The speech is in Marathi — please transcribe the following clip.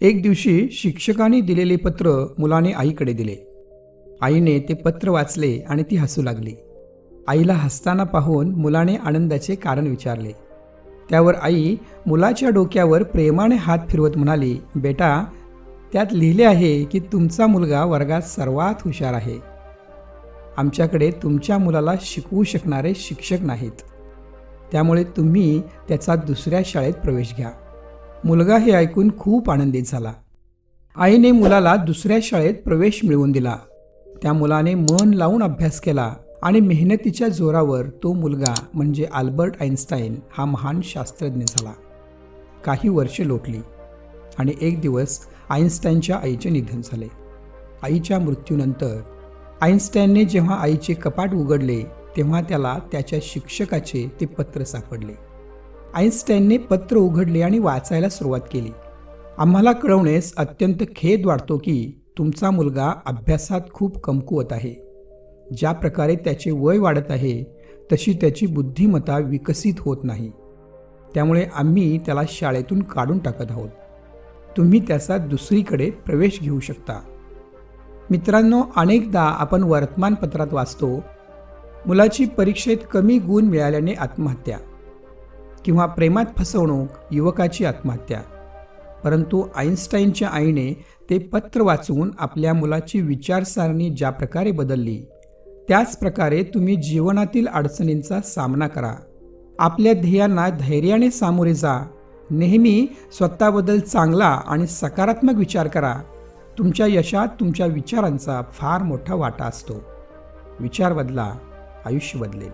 एक दिवशी शिक्षकाने दिलेले पत्र मुलाने आईकडे दिले. आईने ते पत्र वाचले आणि ती हसू लागली. आईला हसताना पाहून मुलाने आनंदाचे कारण विचारले. त्यावर आई मुलाच्या डोक्यावर प्रेमाने हात फिरवत म्हणाली बेटा त्यात लिहिले आहे की तुमचा मुलगा वर्गात सर्वात हुशार आहे. आमच्याकडे तुमच्या मुलाला शिकवू शकणारे शिक्षक नाहीत. त्यामुळे तुम्ही त्याचा दुसऱ्या शाळेत प्रवेश घ्या. मुलगा हे ऐकून खूप आनंदित झाला. आईने मुलाला दुसऱ्या शाळेत प्रवेश मिळवून दिला. त्या मुलाने मन लावून अभ्यास केला आणि मेहनतीच्या जोरावर तो मुलगा म्हणजे आल्बर्ट आईन्स्टाईन हा महान शास्त्रज्ञ झाला. काही वर्षे लोटली आणि एक दिवस आईन्स्टाईनच्या आईचे निधन झाले. आईच्या मृत्यूनंतर आईन्स्टाईनने जेव्हा आईचे कपाट उघडले तेव्हा त्याला त्याच्या शिक्षकाचे ते पत्र सापडले. आईन्स्टाईनने पत्र उघडले आणि वाचायला सुरुवात केली. आम्हाला कळवण्यास अत्यंत खेद वाटतो की तुमचा मुलगा अभ्यासात खूप कमकुवत आहे. ज्या प्रकारे त्याचे वय वाढत आहे तशी त्याची बुद्धिमत्ता विकसित होत नाही. त्यामुळे आम्ही त्याला शाळेतून काढून टाकत आहोत. तुम्ही त्याचा दुसरीकडे प्रवेश घेऊ शकता. मित्रांनो अनेकदा आपण वर्तमानपत्रात वाचतो मुलाची परीक्षेत कमी गुण मिळाल्याने आत्महत्या. किंवा प्रेमात फसवणूक युवकाची आत्महत्या. परंतु आईन्स्टाईनच्या आईने ते पत्र वाचून आपल्या मुलाची विचारसारणी ज्या प्रकारे बदलली त्याच प्रकारे तुम्ही जीवनातील अडचणींचा सामना करा. आपल्या ध्येयांना धैर्याने सामोरे जा. नेहमी स्वतःबद्दल चांगला आणि सकारात्मक विचार करा. तुमच्या यशात तुमच्या विचारांचा फार मोठा वाटा असतो. विचार बदला आयुष्य बदलेल.